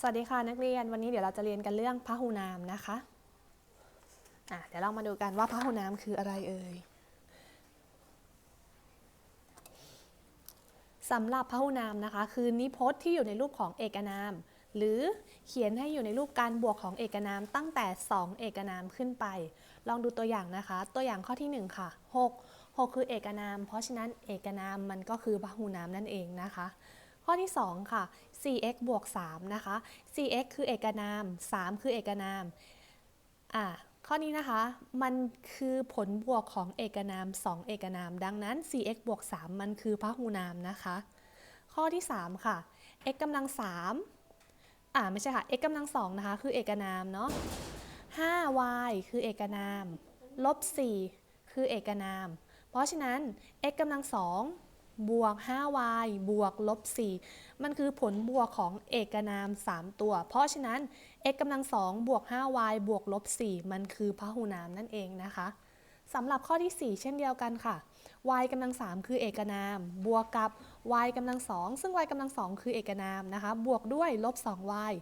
สวัสดีค่ะนักเรียนวันนี้เดี๋ยวเราจะเรียนกันเรื่องพหูนามนะคะอะเดี๋ยวเรามาดูกันว่าพหูนามคืออะไรเอ่ยสำหรับพหูนามนะคะ คือนิพจน์ที่อยู่ในรูปของเอกนาม หรือเขียนให้อยู่ในรูปการบวกของเอกนามตั้งแต่ 2 เอกนามขึ้นไป ลองดูตัวอย่างนะคะ ตัวอย่างข้อที่ 1 ค่ะ 6 6 คือเอกนาม เพราะฉะนั้นเอกนามมันก็คือพหูนามนั่นเองนะคะ ข้อที่ 2 ค่ะ 4x บวก3นะคะ 4x คือเอกนาม 3 คือเอกนาม อ่า ข้อนี้นะคะ มันคือผลบวกของเอกนาม 2 เอกนาม ดังนั้น 4x บวก3มันคือพหูนามนะคะ ข้อที่ 3 ค่ะ x กำลัง3อ่า ไม่ใช่ค่ะ x กำลัง2นะคะ คือเอกนามเนาะ 5y คือเอกนาม ลบ 4 คือเอกนาม เพราะฉะนั้น x กำลัง2 บวก 5y บวกลบ 4 มันคือผลบวกของเอกนาม 3 ตัว เพราะฉะนั้น x กำลัง 2 บวก 5y บวกลบ 4 มันคือพหูนามนั่นเองนะคะสำหรับข้อที่ 4 เช่นเดียวกันค่ะ y กำลัง 3 คือเอกนาม บวกกับ y กำลัง 2 ซึ่ง y กำลัง 2 คือเอกนามนะคะ บวกด้วยลบ 2y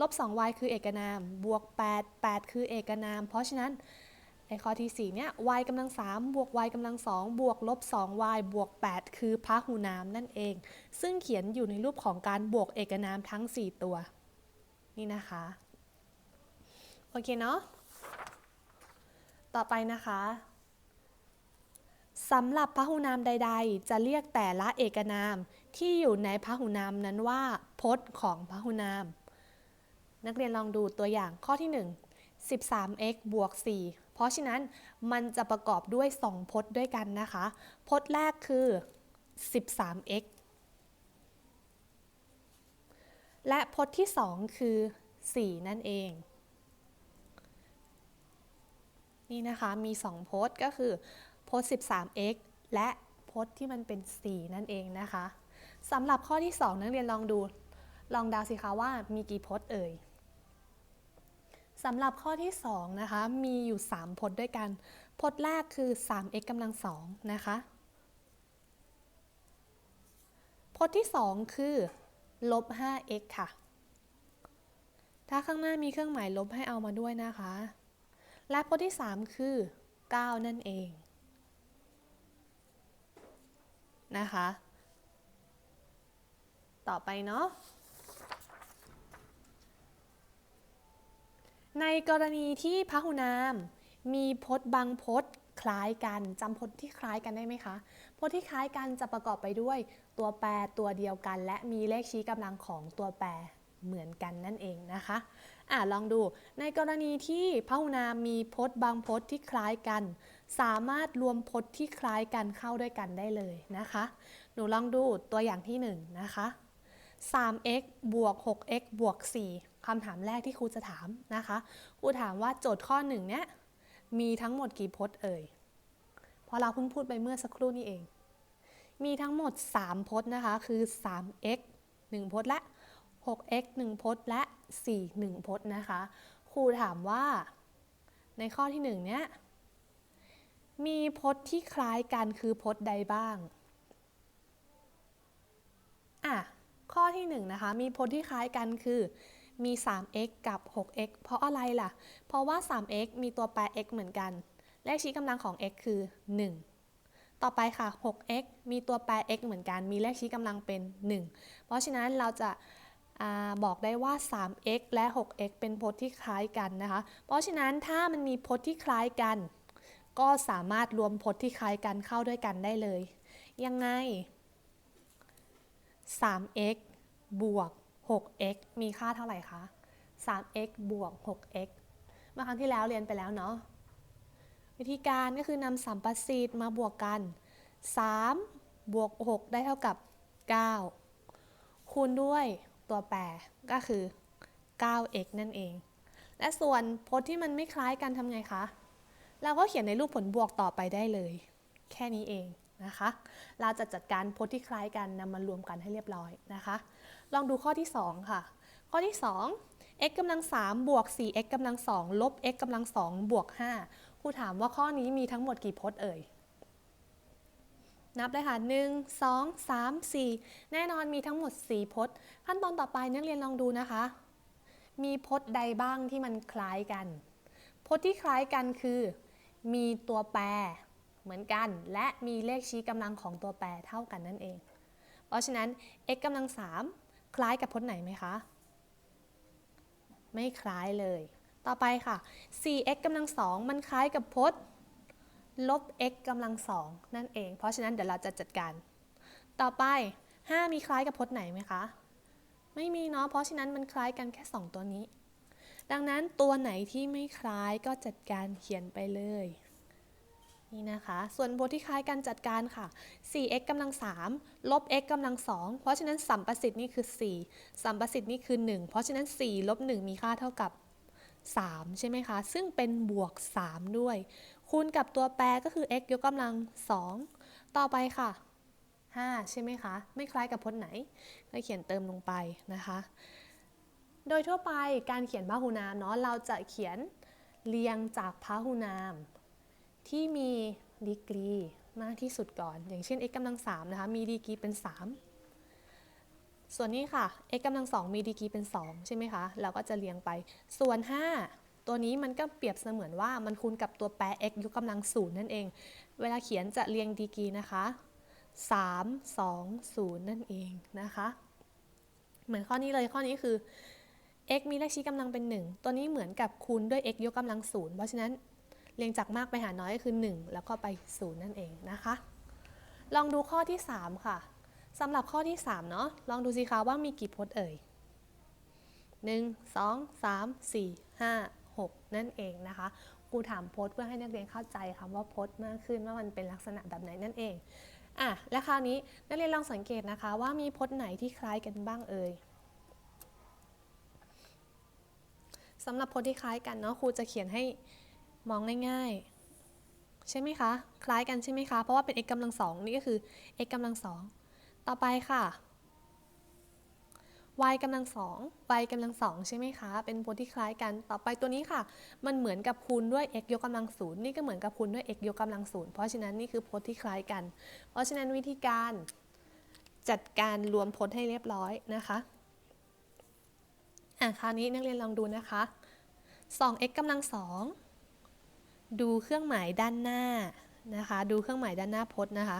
ลบ 2y คือเอกนาม บวก 8 8 คือเอกนาม เพราะฉะนั้น ไอ้ข้อที่ 4 เนี่ย y กำลัง3บวก y กำลัง2บวกลบ 2y บวก 8 คือพหูนามนั่นเอง ซึ่งเขียนอยู่ในรูปของการบวกเอกนามทั้ง 4 ตัว นี่นะคะ โอเคเนาะ ต่อไปนะคะสำหรับพหูนามใด ๆ จะเรียกแต่ละเอกนามที่อยู่ในพหูนามนั้นว่าพจน์ของพหูนาม นักเรียนลองดูตัวอย่างข้อที่ 1 13x บวก4 เพราะฉะนั้นมันจะประกอบด้วย 2 พจน์ด้วยกันนะคะ พจน์แรกคือ 13x และพจน์ที่ 2 คือ 4 นั่นเอง นี่นะคะมี 2 พจน์ก็คือ พจน์ 13x และพจน์ที่มันเป็น 4 นั่นเองนะคะสำหรับข้อที่ 2 นักเรียนลองดู ลองดาวสิคะว่ามีกี่พจน์เอ่ย สำหรับข้อที่2นะคะมีอยู่ 3 พจน์ด้วยกัน พจน์แรกคือ 3x กำลัง2นะคะพจน์ที่ 2 คือลบ 5x ค่ะ ถ้าข้างหน้ามีเครื่องหมายลบให้เอามาด้วยนะคะ และพจน์ที่ 3 คือ 9 นั่นเองนะคะ ต่อไปเนาะ ในกรณีที่พหุนาม มีพจน์บางพจน์คล้ายกันจำพจน์ที่คล้ายกันได้ไหมคะ พจน์ที่คล้ายกันจะประกอบไปด้วยตัวแปรตัวเดียวกัน และมีเลขชี้กำลังของตัวแปรเหมือนกันนั่นเองนะคะอ่าลองดู ในกรณีที่พหุนามมีพจน์บางพจน์ที่คล้ายกัน สามารถรวมพจน์ที่คล้ายกันเข้าด้วยกันได้เลยนะคะ หนูลองดูตัวอย่างที่1นนะคะ 3x บวก 6x บวก 4 คำถามแรกที่ครูจะถามนะคะครูถามว่าโจทย์ข้อหนึ่งเนี้ยมีทั้งหมดกี่พจน์เอ่ยเพราะเราเพิ่งพูดไปเมื่อสักครู่นี้เอง มีทั้งหมด 3 พจน์นะคะคือ 3x 1 พจน์และ 6x 1 พจน์และ 4 1 พจน์นะคะครูถามว่าในข้อที่ 1 เนี้ยมีพจน์ที่คล้ายกันคือพจน์ใดบ้าง อะ ข้อที่1นะคะ มีพจน์ที่คล้ายกันคือ มี 3x กับ 6x เพราะอะไรล่ะ เพราะว่า 3x มีตัวแปร x เหมือนกัน เลขชี้กำลังของ x คือ 1 ต่อไปค่ะ 6x มีตัวแปร x เหมือนกัน มีเลขชี้กำลังเป็น 1 เพราะฉะนั้นเราจะาบอกได้ว่า 3x และ 6x เป็นพจน์ที่คล้ายกันนะคะ เพราะฉะนั้นถ้ามันมีพจน์ที่คล้ายกัน ก็สามารถรวมพจน์ที่คล้ายกันเข้าด้วยกันได้เลย ยังไง 3x บวก 6x มีค่าเท่าไหร่คะ 3x บวก 6x เมื่อครั้งที่แล้วเรียนไปแล้วเนาะ วิธีการก็คือนำสัมประสิทธิ์มาบวกกัน 3 บวก 6 ได้เท่ากับ 9 คูณด้วยตัวแปรก็คือ 9x นั่นเอง และส่วนพจน์ที่มันไม่คล้ายกันทำไงคะ เราก็เขียนในรูปผลบวกต่อไปได้เลย แค่นี้เอง นะคะ เราจะจัดการพจน์ที่คล้ายกันนำมารวมกันให้เรียบร้อยนะคะ ลองดูข้อที่ 2 ค่ะ ข้อที่ 2 x กำลัง3บวก 4x กำลัง2ลบ x กำลัง2บวก5ครูถามว่าข้อนี้มีทั้งหมดกี่พจน์เอ่ย นับเลยค่ะ 1 2 3 4 แน่นอนมีทั้งหมด 4 พจน์ขั้นตอนต่อไปนักเรียนลองดูนะคะ มีพจน์ใดบ้างที่มันคล้ายกัน พจน์ที่คล้ายกันคือ มีตัวแปร เหมือนกัน และมีเลขชี้กำลังของตัวแปรเท่ากันนั่นเอง เพราะฉะนั้น x กำลัง 3 คล้ายกับพจน์ไหนไหมคะ ไม่คล้ายเลย ต่อไปค่ะ 4x กำลัง 2 มันคล้ายกับพจน์ลบ x กำลัง 2 นั่นเอง เพราะฉะนั้นเดี๋ยวเราจะจัดการ ต่อไป 5 มีคล้ายกับพจน์ไหนไหมคะ ไม่มีเนาะ เพราะฉะนั้นมันคล้ายกันแค่ 2 ตัวนี้ ดังนั้นตัวไหนที่ไม่คล้ายก็จัดการเขียนไปเลย นี่นะคะ ส่วนบทที่คล้ายกันจัดการค่ะ 4x กำลัง 3 ลบ x กำลัง 2 เพราะฉะนั้นสัมประสิทธิ์นี่คือ 4 สัมประสิทธิ์นี่คือ 1 เพราะฉะนั้น 4 ลบ 1 มีค่าเท่ากับ 3 ใช่ไหมคะ ซึ่งเป็นบวก 3 ด้วย คูณกับตัวแปรก็คือ x ยกกำลัง 2 ต่อไปค่ะ 5 ใช่ไหมคะ ไม่คล้ายกับพจน์ไหนก็เขียนเติมลงไปนะคะ โดยทั่วไปการเขียนพหูนามเนาะ เราจะเขียนเรียงจากพหูนาม ที่มีดีกรีมากที่สุดก่อน อย่างเช่น x กำลัง3นะคะมีดีกรีเป็น 3 ส่วนนี้ค่ะ x กำลัง2มีดีกรีเป็น 2 ใช่ไหมคะ เราก็จะเรียงไป ส่วน 5 ตัวนี้มันก็เปรียบเสมือนว่ามันคูณกับตัวแปร x ยกกำลัง0นั่นเอง เวลาเขียนจะเรียงดีกรีนะคะ 3 2 0 นั่นเองนะคะ เหมือนข้อนี้เลยข้อนี้คือ x มีเลขชี้กำลังเป็น 1 ตัวนี้เหมือนกับคูณด้วย x ยกกำลัง0เพราะฉะนั้น เรียงจากมากไปหาน้อยก็คือ 1 แล้วก็ไป0นั่นเองนะคะ ลองดูข้อที่ 3 ค่ะสำหรับข้อที่ 3 เนาะลองดูสิคะว่ามีกี่พจน์เอ่ย 1 2 3 4 5 6 นั่นเองนะคะครูถามพจน์เพื่อให้นักเรียนเข้าใจคำว่าพจน์มากขึ้นว่ามันเป็นลักษณะแบบไหนนั่นเองอะและคราวนี้นักเรียนลองสังเกตนะคะว่ามีพจน์ไหนที่คล้ายกันบ้างเอ่ยสำหรับพจน์ที่คล้ายกันเนาะครูจะเขียนให้ มองง่ายๆ ใช่ไหมคะ คล้ายกันใช่ไหมคะ เพราะว่าเป็น x กำลังสองนี่ก็คือ x กำลังสองต่อไปค่ะ y กำลังสอง y กำลังสองใช่ไหมคะ เป็นพจน์ที่คล้ายกัน ต่อไปตัวนี้ค่ะ มันเหมือนกับคูณด้วย x ยกกำลังศูนย์นี่ก็เหมือนกับคูณด้วย x ยกกำลังศูนย์เพราะฉะนั้นนี่คือพจน์ที่คล้ายกัน เพราะฉะนั้นวิธีการจัดการรวมพจน์ให้เรียบร้อยนะคะอะคราวนี้นักเรียนลองดูนะคะ 2x กำลังสอง ดูเครื่องหมายด้านหน้านะคะ ดูเครื่องหมายด้านหน้าพจน์นะคะ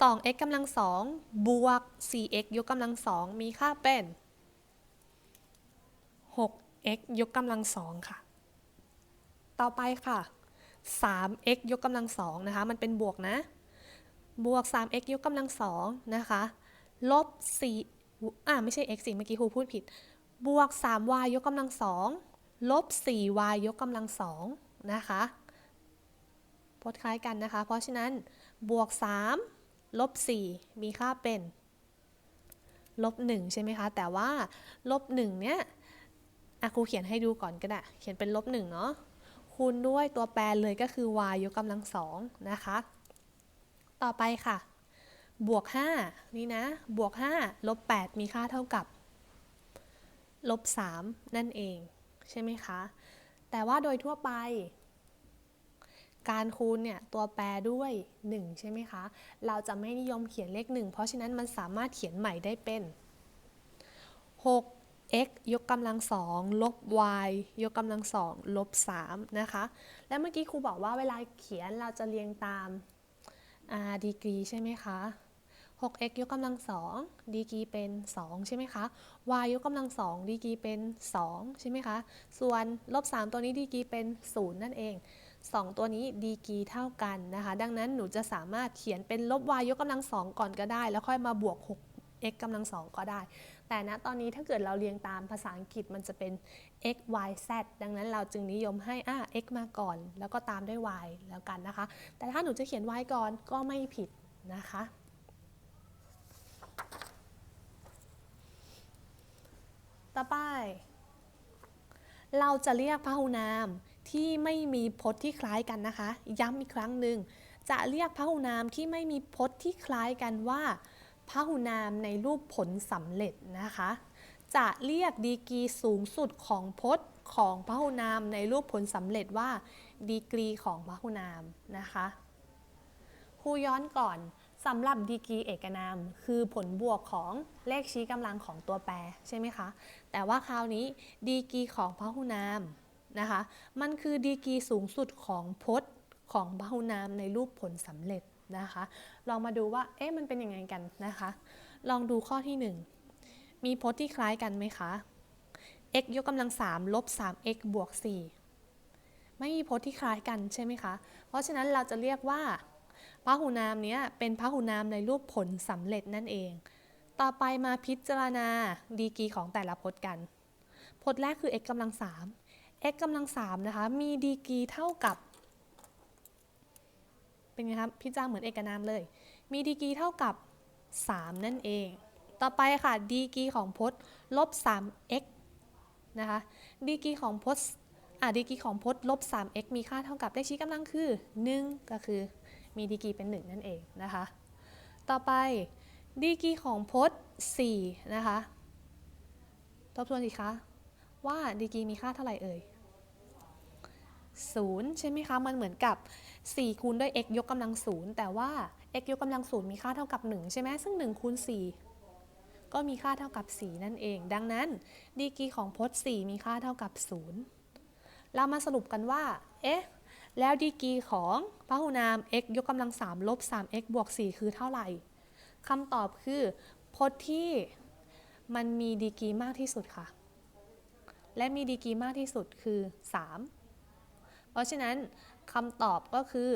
2x กำลังสองบวก 4x ยกกำลังสองมีค่าเป็น 6x ยกกำลังสองค่ะ ต่อไปค่ะ 3x ยกกำลังสองนะคะ มันเป็นบวกนะ บวก 3x ยกกำลังสองนะคะ ลบ 4 อ่าไม่ใช่ x สิ เมื่อกี้ครูพูดผิด บวก 3y ยกกำลังสอง ลบ 4y ยกกำลังสองนะคะ พจน์คล้ายกันนะคะ เพราะฉะนั้นบวก 3 ลบ 4 มีค่าเป็น ลบ 1 ใช่ไหมคะ แต่ว่า ลบ 1 เนี้ยอะครูเขียนให้ดูก่อนก็ได้ เขียนเป็นลบ 1 เนาะคูณด้วยตัวแปรเลยก็คือ y ยกกำลังสองนะคะ ต่อไปค่ะ บวก 5 นี่นะ บวก 5 ลบ 8 มีค่าเท่ากับ ลบ 3 นั่นเอง ใช่ไหมคะ แต่ว่าโดยทั่วไป การคูณเนี่ยตัวแปรด้วย 1 ใช่ไหมคะ เราจะไม่นิยมเขียนเลข 1 เพราะฉะนั้นมันสามารถเขียนใหม่ได้เป็น 6x ยกกำลังสองลบ y ยกกำลังสองลบ3นะคะ และเมื่อกี้ครูบอกว่าเวลาเขียนเราจะเรียงตามดีกรีใช่ไหมคะ 6x ยกกำลังสองดีกรีเป็น 2 ใช่ไหมคะ y ยกกำลังสองดีกรีเป็น 2 ใช่ไหมคะ ส่วนลบ 3 ตัวนี้ดีกรีเป็น 0 นั่นเอง 2 ตัวนี้ดีกรีเท่ากันนะคะ ดังนั้นหนูจะสามารถเขียนเป็นลบ y ยกกำลังสองก่อนก็ได้ แล้วค่อยมาบวก 6x กำลังสองก็ได้ แต่ณตอนนี้ถ้าเกิดเราเรียงตามภาษาอังกฤษมันจะเป็น x y z ดังนั้นเราจึงนิยมให้อ่า x มาก่อน แล้วก็ตามด้วย y แล้วกันนะคะ แต่ถ้าหนูจะเขียน y ก่อนก็ไม่ผิดนะคะต่อไป เราจะเรียกพหูนาม ที่ไม่มีพจน์ที่คล้ายกันนะคะ ย้ำอีกครั้งหนึ่งจะเรียกพหูนามที่ไม่มีพจน์ที่คล้ายกันว่าพหูนามในรูปผลสำเร็จนะคะ จะเรียกดีกรีสูงสุดของพจน์ของพหูนามในรูปผลสำเร็จว่า ดีกรีของพหูนามนะคะครูย้อนก่อนสำหรับดีกรีเอกนาม คือผลบวกของเลขชี้กำลังของตัวแปรใช่ไหมคะ แต่ว่าคราวนี้ดีกรีของพหุนาม นะคะ มันคือดีกรีสูงสุดของพจน์ของพหุนามในรูปผลสำเร็จนะคะ ลองมาดูว่า เอ๊ะ มันเป็นยังไงกันนะคะ ลองดูข้อที่ 1 มีพจน์ที่คล้ายกันไหมคะ x ยกกำลัง3ลบ 3x บวก 4 ไม่มีพจน์ที่คล้ายกันใช่ไหมคะ เพราะฉะนั้นเราจะเรียกว่าพหุนามเนี้ยเป็นพหุนามในรูปผลสำเร็จนั่นเอง ต่อไปมาพิจารณาดีกรีของแต่ละพจน์กัน พจน์แรกคือ x กำลัง3 x กำลัง3นะคะ มีดีกรีเท่ากับ เป็นไงครับ พี่จ้างเหมือนเอกนามเลย มีดีกรีเท่ากับ 3 นั่นเอง ต่อไปค่ะ ดีกรีของพจน์ลบ 3x นะคะ ดีกรีของพจน์อะดีกรีของพจน์ลบ 3x มีค่าเท่ากับเลขชี้กำลังคือ 1 ก็คือมีดีกรีเป็น 1 นั่นเองนะคะ ต่อไปดีกรีของพจน์4นะคะ ทบทวนสิคะ ว่าดีกรีมีค่าเท่าไหร่เอ่ย0ใช่ไหมคะ มันเหมือนกับ 4 คูณด้วย x ยกกำลัง 0 แต่ว่า x ยกกำลัง 0 มีค่าเท่ากับ 1 ใช่ไหมซึ่ง 1 คูณ 4 ก็มีค่าเท่ากับ 4 นั่นเอง ดังนั้นดีกรีของพจน์ 4 มีค่าเท่ากับ 0 เรามาสรุปกันว่า เอ๊ะ แล้วดีกรีของพหุนาม x ยกกำลัง 3 ลบ 3x บวก 4 คือเท่าไหร่คำตอบคือพจน์ที่มันมีดีกรีมากที่สุดค่ะ และมีดีกรีมากที่สุดคือ 3 เพราะฉะนั้นคำตอบก็คือ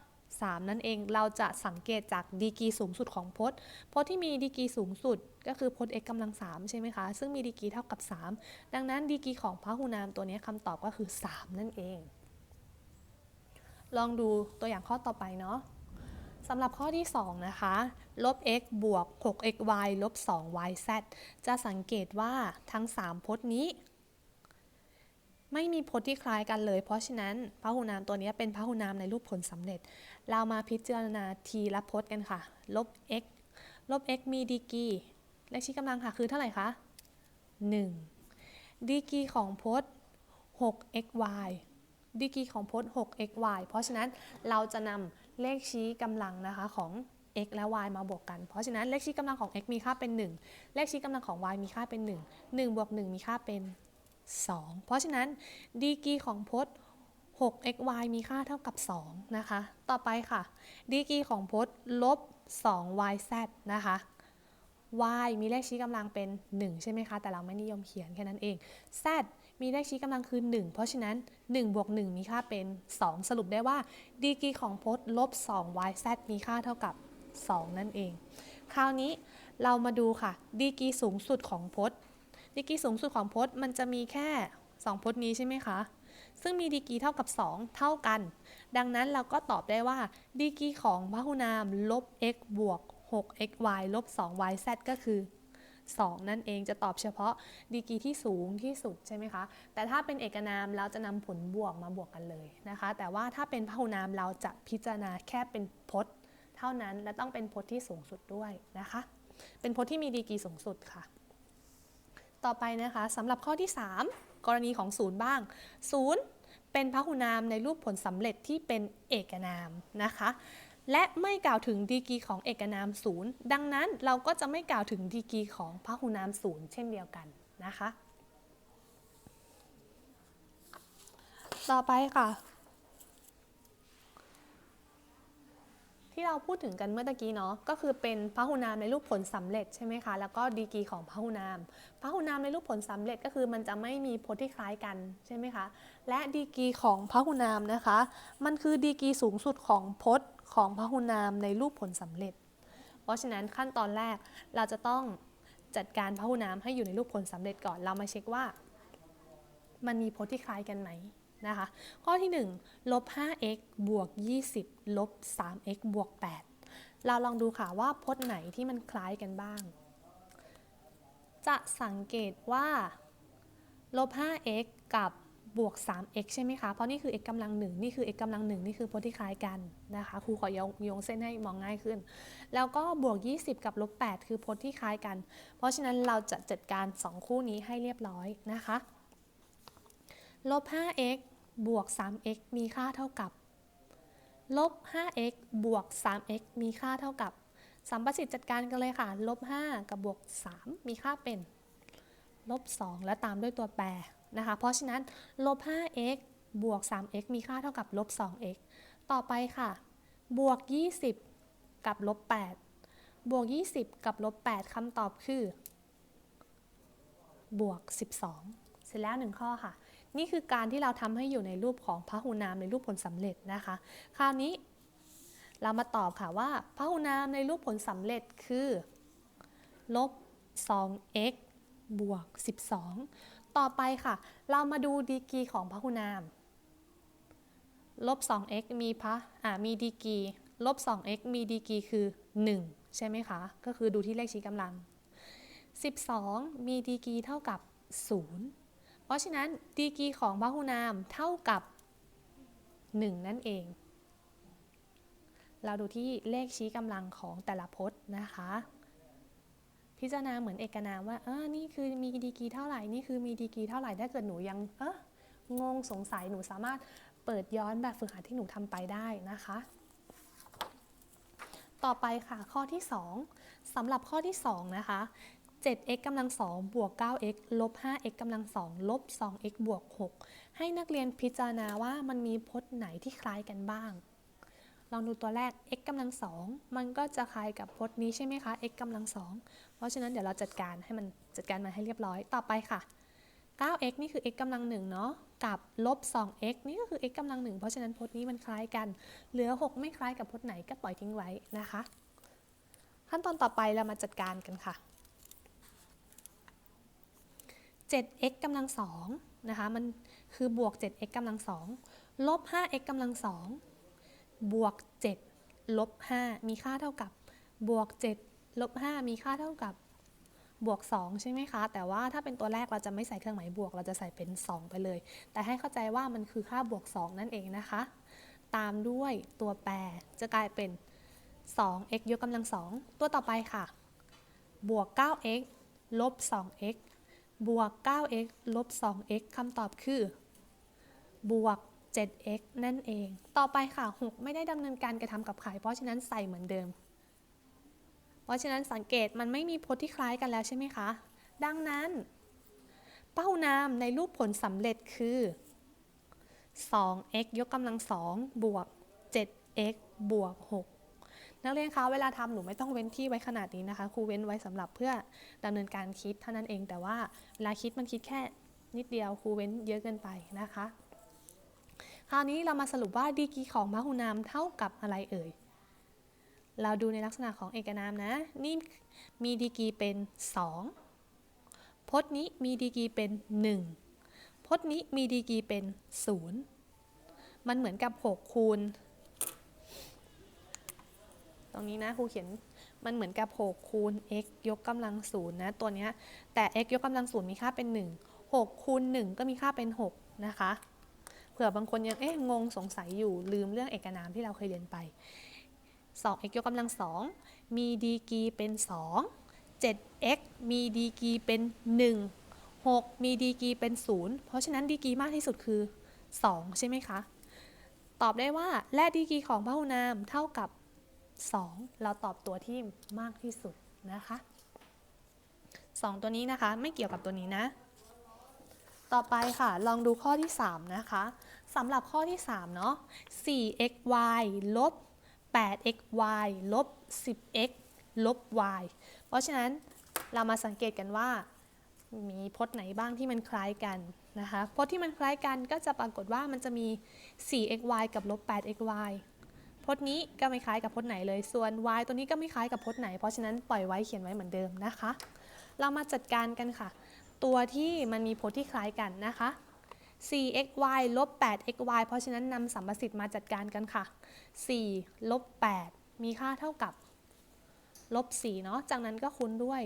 3 นั่นเองเราจะสังเกตจากดีกรีสูงสุดของพจน์พจน์ที่มีดีกรีสูงสุดก็คือพจน์ x กำลัง3ใช่ไหมคะซึ่งมีดีกรีเท่ากับ 3 ดังนั้นดีกรีของพหุนามตัวนี้คำตอบก็คือ 3 นั่นเอง ลองดูตัวอย่างข้อต่อไปเนาะ สำหรับข้อที่ 2 นะคะ ลบ x บวก 6xy ลบ 2yz จะสังเกตว่าทั้ง 3 พจน์นี้ ไม่มีพจน์ที่คล้ายกันเลย เพราะฉะนั้นพหุนามตัวนี้เป็นพหุนามในรูปผลสำเร็จ เรามาพิจารณาทีละพจน์กันค่ะ ลบ x ลบ x มีดีกีเลขชี้กำลังค่ะ คือเท่าไหร่คะ 1 ดีกีของพจน์ 6xy ดีกีของพจน์ 6xy เพราะฉะนั้นเราจะนำ เลขชี้กำลังนะคะของ x และ y มาบวกกัน เพราะฉะนั้นเลขชี้กำลังของ x มีค่าเป็น 1 เลขชี้กำลังของ y มีค่าเป็น 1 1บวก1 มีค่าเป็น 2 เพราะฉะนั้นดีกรีของพจน์ 6xy มีค่าเท่ากับ 2 นะคะ ต่อไปค่ะ ดีกรีของพจน์ลบ 2yz นะคะ y มีเลขชี้กำลังเป็น 1 ใช่ไหมคะ แต่เราไม่นิยมเขียนแค่นั้นเอง z มีเลขชี้กำลังคือ 1 เพราะฉะนั้น 1 บวก 1 มีค่าเป็น 2 สรุปได้ว่าดีกรีของพจน์ลบ 2yz มีค่าเท่ากับ 2 นั่นเอง คราวนี้เรามาดูค่ะ ดีกรีสูงสุดของพจน์ ดีกรีสูงสุดของพจน์มันจะมีแค่ 2 พจน์นี้ใช่ไหมคะ ซึ่งมีดีกรีเท่ากับ 2 เท่ากัน ดังนั้นเราก็ตอบได้ว่าดีกรีของพหุนามลบ x บวก 6xy ลบ 2yz ก็คือ 2 นั่นเองจะตอบเฉพาะดีกรีที่สูงที่สุดใช่ไหมคะ แต่ถ้าเป็นเอกนามเราจะนำผลบวกมาบวกกันเลยนะคะ แต่ว่าถ้าเป็นพหุนามเราจะพิจารณาแค่เป็นพจน์ เท่านั้นและต้องเป็นพจน์ที่สูงสุดด้วยนะคะ เป็นพจน์ที่มีดีกรีสูงสุดค่ะ ต่อไปนะคะสำหรับข้อที่ 3 กรณีของศูนย์บ้างศูนย์เป็นพหุนามในรูปผลสำเร็จที่เป็นเอกนามนะคะ และไม่กล่าวถึงดีกีของเอกนามศูนย์ดังนั้นเราก็จะไม่กล่าวถึงดีกีของพหุนามศูนย์เช่นเดียวกันนะคะ ต่อไปค่ะ ที่เราพูดถึงกันเมื่อตะกี้เนาะก็คือเป็นพหุนามในรูปผลสำเร็จใช่ไหมคะแล้วก็ดีกีของพหุนามพหุนามในรูปผลสำเร็จก็คือมันจะไม่มีพจน์ที่คล้ายกันใช่ไหมคะและดีกีของพหุนามนะคะ มันคือดีกีสูงสุดของพจน์ ของพหุนามในรูปผลสำเร็จ เพราะฉะนั้นขั้นตอนแรกเราจะต้องจัดการพหุนามให้อยู่ในรูปผลสำเร็จก่อน เรามาเช็คว่า มันมีพจน์ที่คล้ายกันไหมนะคะ ข้อที่1ลบ 5x บวก 20 ลบ 3x บวก 8 เราลองดูค่ะว่าพจน์ไหนที่มันคล้ายกันบ้าง จะสังเกตว่าลบ 5x กับ บวก 3x ใช่ไหมคะ เพราะนี่คือ x กำลัง1นี่คือ x กำลัง1นี่คือพจน์ที่คล้ายกันนะคะ ครูขอยงยงเส้นให้มองง่ายขึ้น แล้วก็บวก 20 กับลบ 8 คือพจน์ที่คล้ายกัน เพราะฉะนั้นเราจะจัดการ 2 คู่นี้ให้เรียบร้อยนะคะลบ 5x บวก 3x มีค่าเท่ากับลบ 5x บวก 3x มีค่าเท่ากับสัมประสิทธิ์จัดการกันเลยค่ะ ลบ 5 กับบวก 3 มีค่าเป็น ลบ 2 และตามด้วยตัวแปร นะคะ เพราะฉะนั้นลบ 5x บวก 3x มีค่าเท่ากับลบ 2x ต่อไปค่ะ บวก 20 กับลบ 8 บวก 20 กับลบ 8คำตอบคือ บวก 12 เสร็จแล้วหนึ่งข้อค่ะ นี่คือการที่เราทำให้อยู่ในรูปของพหุนามในรูปผลสำเร็จนะคะ คราวนี้เรามาตอบค่ะว่าพหุนามในรูปผลสำเร็จคือลบ 2x บวก 12 ต่อไปค่ะ เรามาดูดีกรีของพหุนาม ลบ 2x มีพะอ่ามีดีกรี ลบ 2x มีดีกรีคือ 1 ใช่ไหมคะ ก็คือดูที่เลขชี้กำลัง 12 มีดีกรีเท่ากับ 0 เพราะฉะนั้นดีกรีของพหุนามเท่ากับ 1 นั่นเอง เราดูที่เลขชี้กำลังของแต่ละพจน์นะคะ พิจารณาเหมือนเอกนามว่าเออนี่คือมีดีกีเท่าไหร่นี่คือมีดีกีเท่าไหร่ถ้าเกิดหนูยังเอองงสงสัยหนูสามารถเปิดย้อนแบบฝึกหัดที่หนูทำไปได้นะคะ ต่อไปค่ะข้อที่ 2สำหรับข้อที่ 2 นะคะ 7x กำลัง2บวก 9x ลบ 5x กำลัง2ลบ 2x บวก 6 ให้นักเรียนพิจารณาว่ามันมีพจน์ไหนที่คล้ายกันบ้าง ลองดูตัวแรก x กำลัง2มันก็จะคล้ายกับพจน์นี้ใช่ไหมคะ x กำลัง2เพราะฉะนั้นเดี๋ยวเราจัดการให้มันจัดการมันให้เรียบร้อยต่อไปค่ะ 9x นี่คือ x กำลัง1เนาะกับลบ 2x นี่ก็คือ x กำลัง1เพราะฉะนั้นพจน์นี้มันคล้ายกัน เหลือ 6 ไม่คล้ายกับพจน์ไหนก็ปล่อยทิ้งไว้นะคะ ขั้นตอนต่อไปเรามาจัดการกันค่ะ 7x กำลัง2นะคะมันคือบวก 7x กำลัง2ลบ 5x กำลัง2 บวก 7 ลบ 5 มีค่าเท่ากับบวก 7 ลบ 5 มีค่าเท่ากับบวก 2 ใช่ไหมคะ แต่ว่าถ้าเป็นตัวแรกเราจะไม่ใส่เครื่องหมายบวก เราจะใส่เป็น 2 ไปเลย แต่ให้เข้าใจว่ามันคือค่าบวก 2 นั่นเองนะคะ ตามด้วยตัวแปรจะกลายเป็น 2x ยกกำลัง 2 ตัวต่อไปค่ะ บวก 9x ลบ 2x บวก 9x ลบ 2x คำตอบคือ บวก 7x นั่นเอง ต่อไปค่ะ 6 ไม่ได้ดำเนินการกระทำกับใครเพราะฉะนั้นใส่เหมือนเดิม เพราะฉะนั้นสังเกตมันไม่มีพจน์ที่คล้ายกันแล้วใช่ไหมคะ ดังนั้น เป้านามในรูปผลสำเร็จคือ 2x ยกกำลัง2บวก 7x บวก 6 นักเรียนคะเวลาทำหนูไม่ต้องเว้นที่ไว้ขนาดนี้นะคะ ครูเว้นไว้สำหรับเพื่อดำเนินการคิดเท่านั้นเอง แต่ว่าเวลาคิดมันคิดแค่นิดเดียวครูเว้นเยอะเกินไปนะคะ คราวนี้เรามาสรุปว่าดีกรีของพหุนามเท่ากับอะไรเอ่ย เราดูในลักษณะของเอกนามนะ นี่มีดีกรีเป็น 2พจน์นี้มีดีกรีเป็น 1พจน์นี้มีดีกรีเป็น 0 มันเหมือนกับ 6 คูณ ตรงนี้นะครูเขียนมันเหมือนกับ 6 คูณ x ยกกำลังศูนย์นะ ตัวนี้แต่ x ยกกำลังศูนย์มีค่าเป็น 1 6คูณ1ก็มีค่าเป็น 6 นะคะ ผื่อบางคนยังเอ๊ะงงสงสัยอยู่ลืมเรื่องเอกนามที่เราเคยเรียนไป 2x ยกกำลัง2มีดีกีเป็น2 7x มีดีกีเป็น 1 6 มีดีกีเป็น 0 เพราะฉะนั้นดีกีมากที่สุดคือ 2 ใช่ไหมคะ ตอบได้ว่าและดีกีของพหุนามเท่ากับ 2 เราตอบตัวที่มากที่สุดนะคะ 2 ตัวนี้นะคะไม่เกี่ยวกับตัวนี้นะ ต่อไปค่ะลองดูข้อที่ 3 นะคะสำหรับข้อที่ 3 เนาะ 4xy ลบ 8xy ลบ 10x ลบ y เพราะฉะนั้นเรามาสังเกตกันว่า มีพจน์ไหนบ้างที่มันคล้ายกันนะคะพจน์ที่มันคล้ายกันก็จะปรากฏว่ามันจะมี 4xy กับลบ 8xy พจน์นี้ก็ไม่คล้ายกับพจน์ไหนเลย ส่วน y ตัวนี้ก็ไม่คล้ายกับพจน์ไหน เพราะฉะนั้นปล่อยไว้เขียนไว้เหมือนเดิมนะคะ เรามาจัดการกันค่ะ ตัวที่มันมีพจน์ที่คล้ายกันนะคะ 4xy ลบ 8xy เพราะฉะนั้นนำสัมประสิทธิ์มาจัดการกันค่ะ 4 ลบ 8 มีค่าเท่ากับ ลบ 4 เนาะ จากนั้นก็คูณด้วย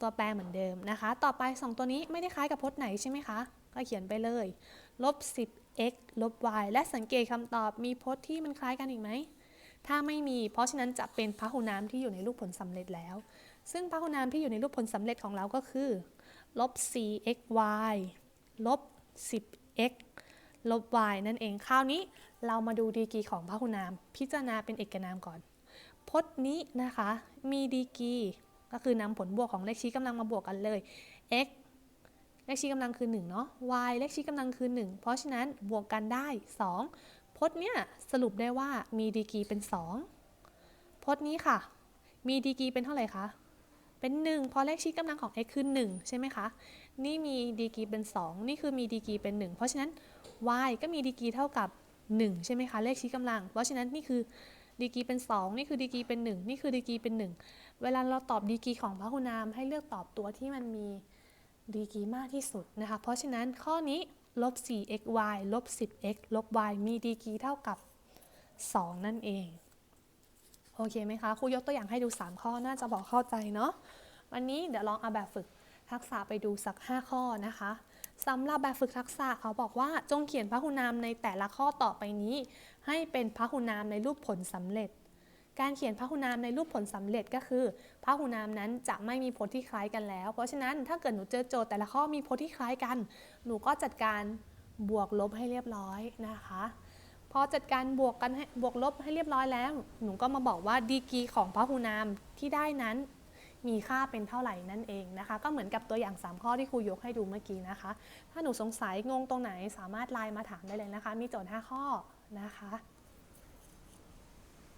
ตัวแปรเหมือนเดิมนะคะ ต่อไป 2 ตัวนี้ไม่ได้คล้ายกับพจน์ไหนใช่ไหมคะ ก็เขียนไปเลย ลบ 10x ลบ y และสังเกตคำตอบมีพจน์ที่มันคล้ายกันอีกไหม ถ้าไม่มี เพราะฉะนั้นจะเป็นพหุนามที่อยู่ในรูปผลสำเร็จแล้ว ซึ่งพหุนามที่อยู่ในรูปผลสำเร็จของเราก็คือลบ 4xy ลบ 10x ลบ y นั่นเอง คราวนี้เรามาดูดีกรีของพหุนาม พิจารณาเป็นเอกนามก่อน พจน์นี้นะคะ มีดีกรีก็คือนำผลบวกของเลขชี้กำลังมาบวกกันเลย x เลขชี้กำลังคือ 1 เนาะ y เลขชี้กำลังคือ 1 เพราะฉะนั้นบวกกันได้ 2 พจน์เนี่ยสรุปได้ว่ามีดีกรีเป็น 2 พจน์นี้ค่ะ มีดีกรีเป็นเท่าไหร่คะ เป็น 1 เพราะเลขชี้กำลังของ x คือ 1 ใช่ไหมคะ นี่มีดีกรีเป็น 2 นี่คือมีดีกรีเป็น 1 เพราะฉะนั้น y ก็มีดีกรีเท่ากับ 1 ใช่ไหมคะ เลขชี้กำลัง เพราะฉะนั้นนี่คือดีกรีเป็น 2 นี่คือดีกรีเป็น 1 นี่คือดีกรีเป็น 1 เวลาเราตอบดีกรีของพหุนามให้เลือกตอบตัวที่มันมีดีกรีมากที่สุดนะคะ เพราะฉะนั้นข้อนี้ลบ 4xy ลบ 10x ลบ y มีดีกรีเท่ากับ 2 นั่นเอง โอเคไหมคะครูยกตัวอย่างให้ดู 3 ข้อน่าจะบอกเข้าใจเนาะวันนี้เดี๋ยวลองเอาแบบฝึกทักษะไปดูสัก 5 ข้อนะคะสำหรับแบบฝึกทักษะเขาบอกว่าจงเขียนพหุนามในแต่ละข้อต่อไปนี้ ให้เป็นพหุนามในรูปผลสำเร็จ การเขียนพหุนามในรูปผลสำเร็จก็คือพหุนามนั้นจะไม่มีพจน์ที่คล้ายกันแล้ว เพราะฉะนั้นถ้าเกิดหนูเจอโจทย์แต่ละข้อมีพจน์ที่คล้ายกัน หนูก็จัดการบวกลบให้เรียบร้อยนะคะ พอจัดการบวกกันให้บวกลบให้เรียบร้อยแล้ว หนูก็มาบอกว่าดีกีของพหุนามที่ได้นั้น มีค่าเป็นเท่าไหร่นั่นเองนะคะ ก็เหมือนกับตัวอย่าง 3 ข้อที่ครูยกให้ดูเมื่อกี้นะคะ ถ้าหนูสงสัยงงตรงไหนสามารถไลน์มาถามได้เลยนะคะ มีโจทย์ 5 ข้อนะคะ